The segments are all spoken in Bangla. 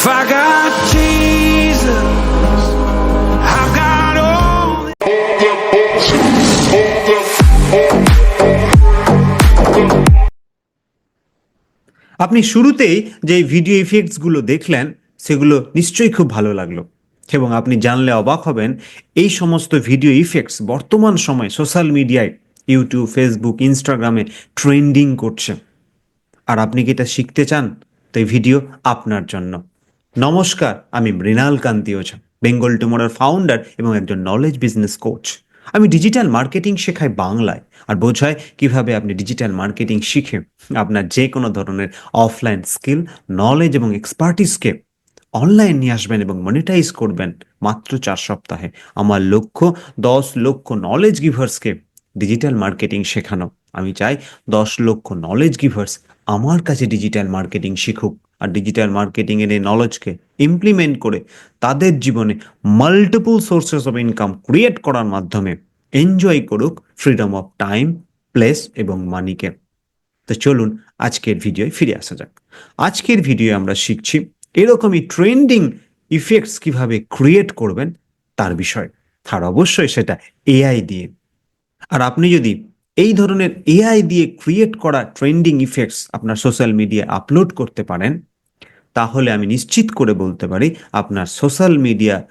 If I got আপনি শুরুতেই যে ভিডিও ইফেক্টসগুলো দেখলেন, সেগুলো নিশ্চয়ই খুব ভালো লাগল। এবং আপনি জানলে অবাক হবেন, এই সমস্ত ভিডিও ইফেক্টস বর্তমান সময়ে সোশ্যাল মিডিয়ায় ইউটিউব ফেসবুক ইনস্টাগ্রামে ট্রেন্ডিং করছে। আর আপনি কি এটা শিখতে চান? তো এই ভিডিও আপনার জন্য। নমস্কার, আমি মৃণাল কান্তি ওঝা বেঙ্গল টুমোরার ফাউন্ডার এবং একজন নলেজ বিজনেস কোচ আমি ডিজিটাল মার্কেটিং শেখাই বাংলায় আর বোঝায় কীভাবে আপনি ডিজিটাল মার্কেটিং শিখে আপনার যে কোনো ধরনের অফলাইন স্কিল নলেজ এবং এক্সপার্টিসকে অনলাইন নিয়ে আসবেন এবং মনিটাইজ করবেন মাত্র চার সপ্তাহে। আমার লক্ষ্য দশ লক্ষ নলেজ গিভার্সকে ডিজিটাল মার্কেটিং শেখানো। আমি চাই দশ লক্ষ নলেজ গিভার্স আমার কাছে ডিজিটাল মার্কেটিং শিখুক। আর ডিজিটাল মার্কেটিং এর এই নলেজকে ইমপ্লিমেন্ট করে তাদের জীবনে multiple sources of income create করার মাধ্যমে এনজয় করুক ফ্রিডম অফ টাইম প্লেস এবং মানিকে তো চলুন আজকের ভিডিওয় ফিরে আসা যাক। আজকের ভিডিও আমরা শিখছি এরকমই ট্রেন্ডিং ইফেক্টস কীভাবে ক্রিয়েট করবেন তার বিষয়। আর অবশ্যই সেটা এআই দিয়ে। আর আপনি যদি এই ধরনের এআই দিয়ে ক্রিয়েট করা ট্রেন্ডিং ইফেক্টস আপনার সোশ্যাল মিডিয়া আপলোড করতে পারেন তাহলে আমি নিশ্চিত করে বলতে পারি আপনার সোশ্যাল মিডিয়া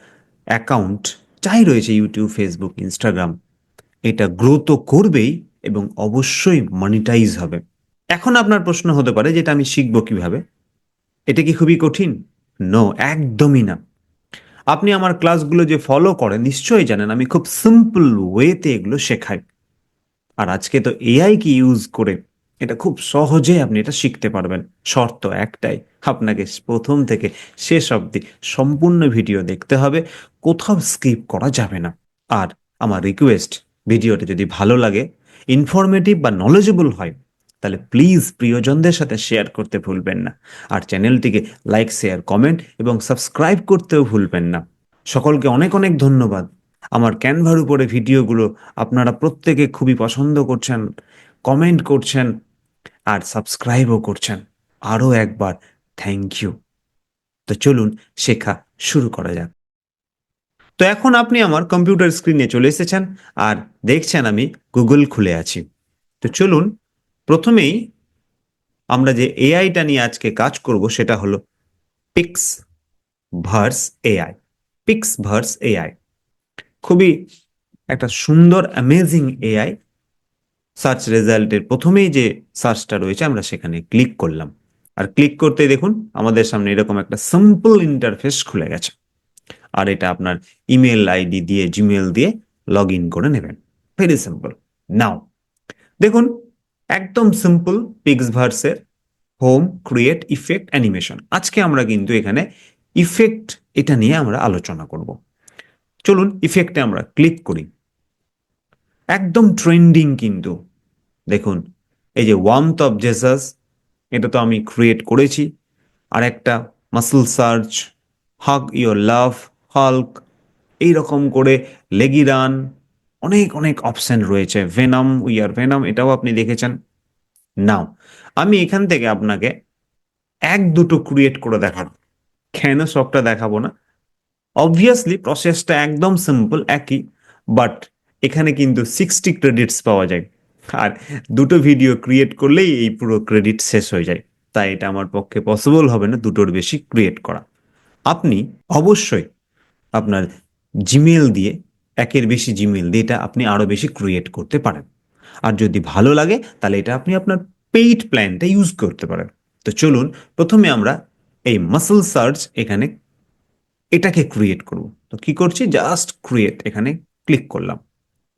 অ্যাকাউন্ট যাই রয়েছে ইউটিউব ফেসবুক ইনস্টাগ্রাম এটা গ্রো তো করবেই এবং অবশ্যই মনিটাইজ হবে। এখন আপনার প্রশ্ন হতে পারে যেটা আমি শিখব কীভাবে। এটা কি খুবই কঠিন? নো একদমই না। আপনি আমার ক্লাসগুলো যে ফলো করেন, নিশ্চয়ই জানেন আমি খুব সিম্পল ওয়েতে এগুলো শেখাই। আর আজকে তো এআই কি ইউজ করে এটা খুব সহজে আপনি এটা শিখতে পারবেন। শর্ত একটাই আপনাকে প্রথম থেকে শেষ অবধি সম্পূর্ণ ভিডিও দেখতে হবে। কোথাও স্কিপ করা যাবে না। আর আমার রিকোয়েস্ট ভিডিওটা যদি ভালো লাগে ইনফরমেটিভ বা নলেজেবল হয়, তাহলে প্লিজ প্রিয়জনদের সাথে শেয়ার করতে ভুলবেন না। আর চ্যানেলটিকে লাইক শেয়ার কমেন্ট এবং সাবস্ক্রাইব করতেও ভুলবেন না। সকলকে অনেক অনেক ধন্যবাদ। আমার ক্যানভার উপরে ভিডিওগুলো আপনারা প্রত্যেকে খুবই পছন্দ করছেন কমেন্ট করছেন, আর সাবস্ক্রাইবও করছেন। আরও একবার থ্যাংক ইউ। তো চলুন শেখা শুরু করা যাক। তো এখন আপনি আমার কম্পিউটার স্ক্রিনে চলে এসেছেন আর দেখছেন আমি গুগল খুলে আছি। তো চলুন, প্রথমেই আমরা যে এআইটা নিয়ে আজকে কাজ করব সেটা হলো PixVerse AI PixVerse AI খুবই একটা সুন্দর অ্যামেজিং এআই সার্চ রেজাল্টের প্রথমেই যে সার্চটা রয়েছে আমরা সেখানে ক্লিক করলাম। আর ক্লিক করতে দেখুন, আমাদের সামনে এরকম একটা সিম্পল ইন্টারফেস খুলে গেছে। আর এটা আপনার ইমেল আইডি দিয়ে জিমেল দিয়ে লগ ইন করে নেবেন। ভেরি সিম্পল নাও দেখুন, একদম সিম্পল পিক্স ভার্সের হোম ক্রিয়েট ইফেক্ট অ্যানিমেশন আজকে আমরা কিন্তু এখানে ইফেক্ট এটা নিয়ে আমরা আলোচনা করব। চলুন ইফেক্টে আমরা ক্লিক করি। একদম ট্রেন্ডিং কিন্তু। দেখুন, এই যে ওয়ার্মথ অফ জেসাস এটা তো আমি ক্রিয়েট করেছি। আর একটা muscle search hug your love Hulk এই রকম করে লেগি রান অনেক অনেক অপশন রয়েছে। ভেনাম উই আর ভেনাম এটাও আপনি দেখেছেন। নাও আমি এখান থেকে আপনাকে এক দুটো ক্রিয়েট করে দেখাবো। কেন সবটা দেখাবো না? অবভিয়াসলি প্রসেসটা একদম সিম্পল একই বাট এখানে কিন্তু সিক্সটি ক্রেডিটস পাওয়া যায়। আর দুটো ভিডিও ক্রিয়েট করলেই এই পুরো ক্রেডিট শেষ হয়ে যায়। তাই এটা আমার পক্ষে পসিবল হবে না দুটোর বেশি ক্রিয়েট করা। আপনি অবশ্যই আপনার জিমেল দিয়ে, একের বেশি জিমেল দিয়ে এটা আপনি আরও বেশি ক্রিয়েট করতে পারেন। আর যদি ভালো লাগে, তাহলে এটা আপনি আপনার পেইড প্ল্যানটা ইউজ করতে পারেন। তো চলুন, প্রথমে আমরা এই মাসল সার্চ এখানে এটাকে ক্রিয়েট করব। তো কি করছি? জাস্ট ক্রিয়েট এখানে ক্লিক করলাম।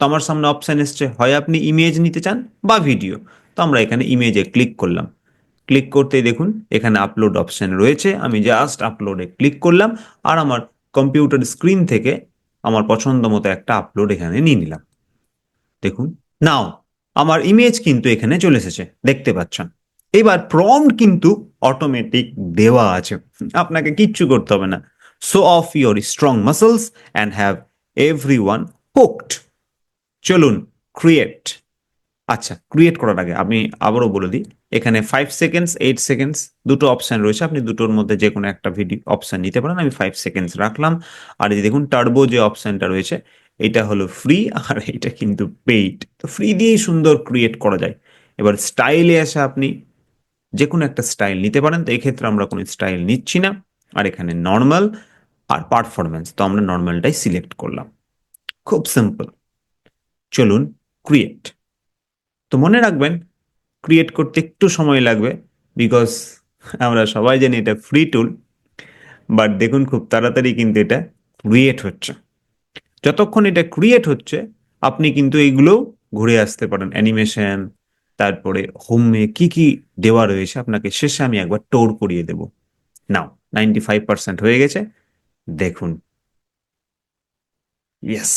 তো আমার সামনে অপশান এসছে, হয় আপনি ইমেজ নিতে চান বা ভিডিও তো আমরা এখানে ইমেজে ক্লিক করলাম। ক্লিক করতেই দেখুন, এখানে আপলোড অপশান রয়েছে। আমি জাস্ট আপলোডে ক্লিক করলাম আর আমার কম্পিউটার স্ক্রিন থেকে আমার পছন্দ মতো একটা আপলোড এখানে নিয়ে নিলাম। দেখুন নাও আমার ইমেজ কিন্তু এখানে চলে এসেছে, দেখতে পাচ্ছেন। এবার প্রম্পট কিন্তু অটোমেটিক দেওয়া আছে। আপনাকে কিচ্ছু করতে হবে না। So off your strong muscles and have every one hooked চলুন ক্রিয়েট আচ্ছা ক্রিয়েট করার আগে আমি আবারও বলে দিই, এখানে ফাইভ সেকেন্ডস এইট সেকেন্ডস দুটো অপশান রয়েছে। আপনি দুটোর মধ্যে যে কোনো একটা ভিডিও অপশান নিতে পারেন। আমি ফাইভ সেকেন্ডস রাখলাম। আর এই দেখুন টার্বো যে অপশানটা রয়েছে, এটা হলো ফ্রি আর এটা কিন্তু পেইড তো ফ্রি দিয়েই সুন্দর ক্রিয়েট করা যায়। এবার স্টাইলে আসে আপনি যে কোনো একটা স্টাইল নিতে পারেন। তো এক্ষেত্রে আমরা কোনো স্টাইল নিচ্ছি না। আর এখানে নর্মাল আর পারফরমেন্স তো আমরা নর্মালটাই সিলেক্ট করলাম। খুব সিম্পল চলুন ক্রিয়েট তো মনে রাখবেন ক্রিয়েট করতে একটু সময় লাগবে বিকজ আমরা সবাই জানি এটা ফ্রি টুল বাট দেখুন খুব তাড়াতাড়ি কিন্তু এটা ক্রিয়েট হচ্ছে। যতক্ষণ এটা ক্রিয়েট হচ্ছে, আপনি কিন্তু এইগুলো ঘুরে আসতে পারেন। অ্যানিমেশন তারপরে হোমে কি কি দেওয়া রয়েছে, আপনাকে শেষে আমি একবার টোর করিয়ে দেব। নাও নাইনটি ফাইভ পার্সেন্ট হয়ে গেছে। দেখুন। ইয়েস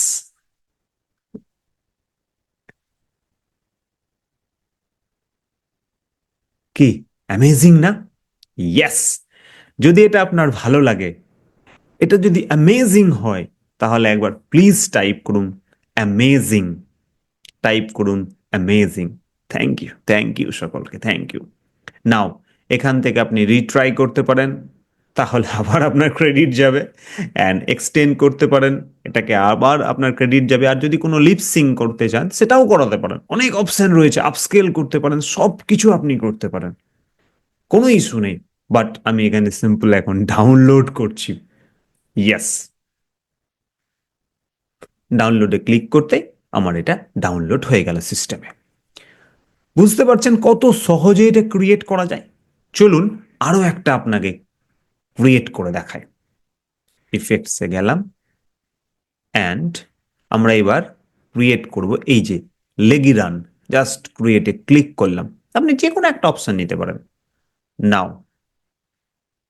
কি? অ্যামেজিং না? ইয়েস যদি এটা আপনার ভালো লাগে, এটা যদি অ্যামেজিং হয়, তাহলে একবার প্লিজ টাইপ করুন অ্যামেজিং টাইপ করুন amazing thank you thank you সকলকে থ্যাংক ইউ নাও এখান থেকে আপনি রিট্রাই করতে পারেন। তাহলে আবার আপনার ক্রেডিট যাবে অ্যান্ড এক্সটেন্ড করতে পারেন, এটাকে আবার আপনার ক্রেডিট যাবে। আর যদি কোনো লিপসিং করতে চান, সেটাও করাতে পারেন। অনেক অপশন রয়েছে আপস্কেল করতে পারেন সব কিছু আপনি করতে পারেন। কোনো ইস্যু নেই বাট আমি এখানে সিম্পল এখন ডাউনলোড করছি। ইয়েস ডাউনলোডে ক্লিক করতে আমার এটা ডাউনলোড হয়ে গেল সিস্টেমে বুঝতে পারছেন কত সহজে এটা ক্রিয়েট করা যায়? চলুন আরও একটা আপনাকে ক্রিয়েট করে দেখায় ইফেক্টসে গেলাম অ্যান্ড আমরা এবার ক্রিয়েট করব এই যে লেগি রান জাস্ট ক্রিয়েটে ক্লিক করলাম। আপনি যে কোনো একটা অপশন নিতে পারেন। নাও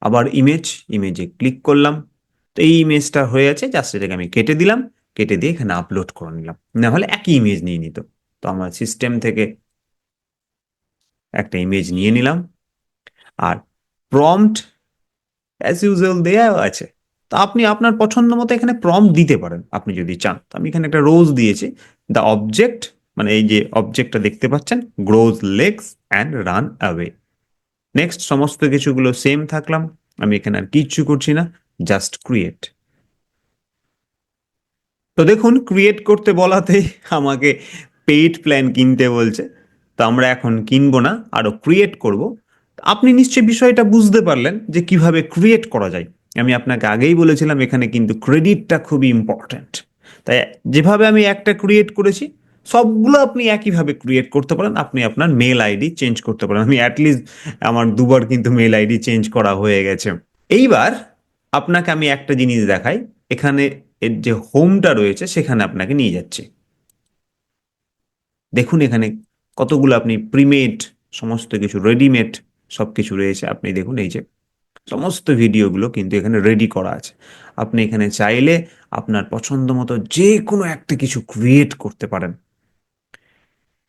আবার ইমেজ ইমেজে ক্লিক করলাম। তো এই ইমেজটা হয়ে আছে জাস্ট এটাকে আমি কেটে দিলাম, কেটে দিয়ে এখানে আপলোড করে নিলাম। না হলে একই ইমেজ নিয়ে নিত। তো আমার সিস্টেম থেকে একটা ইমেজ নিয়ে নিলাম। আর প্রম্পট অ্যাজ ইউজুয়াল দেয়াও আছে। তো আপনি আপনার পছন্দ মতো এখানে প্রম্পট দিতে পারেন, আপনি যদি চান। আমি এখানে একটা রোজ দিয়েছি। দ্য অবজেক্ট মানে এই যে অবজেক্টটা দেখতে পাচ্ছেন grows legs and run away next সমস্ত কিছুগুলো সেম থাকলাম। আমি এখানে আর কিচ্ছু করছি না জাস্ট ক্রিয়েট তো দেখুন ক্রিয়েট করতে বলাতে আমাকে পেইড প্ল্যান কিনতে বলছে। তো আমরা এখন কিনবো না, আরও ক্রিয়েট করব। আপনি নিশ্চয়ই বিষয়টা বুঝতে পারলেন যে কীভাবে ক্রিয়েট করা যায়। আমি আপনাকে আগেই বলেছিলাম, এখানে কিন্তু ক্রেডিটটা খুবই ইম্পর্ট্যান্ট তাই যেভাবে আমি একটা ক্রিয়েট করেছি, সবগুলো আপনি একইভাবে ক্রিয়েট করতে পারেন। আপনি আপনার মেল আইডি চেঞ্জ করতে পারেন। আমি অ্যাটলিস্ট আমার দুবার কিন্তু মেল আইডি চেঞ্জ করা হয়ে গেছে। এইবার আপনাকে আমি একটা জিনিস দেখাই। এখানে এর যে হোমটা রয়েছে, সেখানে আপনাকে নিয়ে যাচ্ছে। দেখুন এখানে কতগুলো আপনি প্রিমেড সমস্ত কিছু রেডিমেড সব কিছু রয়েছে। আপনি দেখুন এই যে সমস্ত ভিডিওগুলো কিন্তু এখানে রেডি করা আছে। আপনি এখানে চাইলে আপনার পছন্দ মতো যে কোনো একটা কিছু ক্রিয়েট করতে পারেন।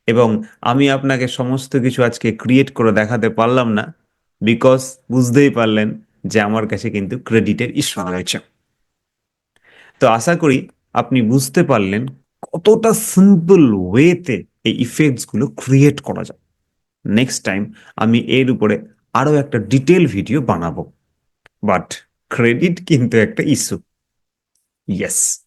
এবং আমি আপনাকে সমস্ত কিছু আজকে ক্রিয়েট করে দেখাতে পারলাম না বিকজ বুঝতেই পারলেন যে আমার কাছে কিন্তু ক্রেডিটের ইস্যু রয়েছে। তো আশা করি আপনি বুঝতে পারলেন কতটা সিম্পল ওয়েতে এই ইফেক্টসগুলো ক্রিয়েট করা যায়। নেক্সট টাইম আমি এর উপরে আরও একটা ডিটেল ভিডিও বানাবো। বাট ক্রেডিট কিন্তু একটা ইস্যু ইয়েস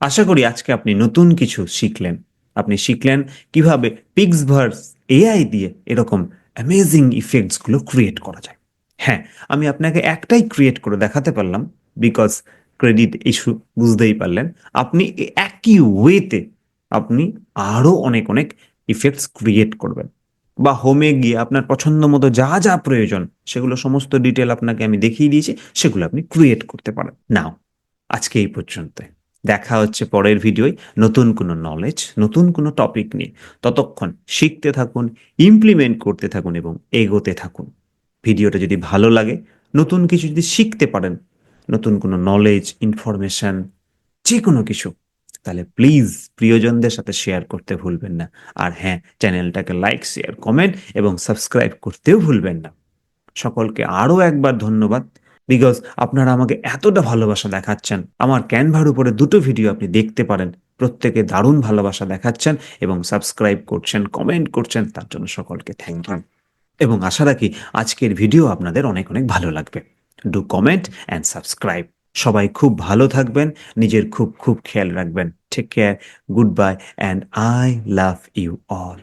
আশা করি আজকে আপনি নতুন কিছু শিখলেন। আপনি শিখলেন কীভাবে পিক্সভার্স এআই দিয়ে এরকম অ্যামেজিং ইফেক্টসগুলো ক্রিয়েট করা যায়। হ্যাঁ আমি আপনাকে একটাই ক্রিয়েট করে দেখাতে পারলাম বিকজ ক্রেডিট ইস্যু বুঝতেই পারলেন। আপনি একই ওয়েতে আপনি আরও অনেক অনেক ইফেক্টস ক্রিয়েট করবেন। বা হোমে গিয়ে আপনার পছন্দ মতো যা যা প্রয়োজন, সেগুলো সমস্ত ডিটেল আপনাকে আমি দেখিয়ে দিয়েছি, সেগুলো আপনি ক্রিয়েট করতে পারেন। নাও আজকে এই পর্যন্ত দেখা হচ্ছে পরের ভিডিওয় নতুন কোনো নলেজ নতুন কোনো টপিক নিয়ে। ততক্ষণ শিখতে থাকুন ইমপ্লিমেন্ট করতে থাকুন এবং এগোতে থাকুন। ভিডিওটা যদি ভালো লাগে, নতুন কিছু যদি শিখতে পারেন, নতুন কোনো নলেজ ইনফরমেশন যে কোনো কিছু তাহলে প্লিজ প্রিয়জনদের সাথে শেয়ার করতে ভুলবেন না। আর হ্যাঁ চ্যানেলটাকে লাইক শেয়ার কমেন্ট এবং সাবস্ক্রাইব করতেও ভুলবেন না। সকলকে আরও একবার ধন্যবাদ। বিকজ আপনারা আমাকে এতটা ভালোবাসা দেখাচ্ছেন, আমার ক্যানভার উপরে দুটো ভিডিও আপনি দেখতে পারেন। প্রত্যেকে দারুণ ভালোবাসা দেখাচ্ছেন এবং সাবস্ক্রাইব করছেন কমেন্ট করছেন, তার জন্য সকলকে থ্যাংক ইউ এবং আশা রাখি আজকের ভিডিও আপনাদের অনেক অনেক ভালো লাগবে। ডু কমেন্ট অ্যান্ড সাবস্ক্রাইব সবাই খুব ভালো থাকবেন, নিজের খুব খুব খেয়াল রাখবেন। Take care good bye and I love you all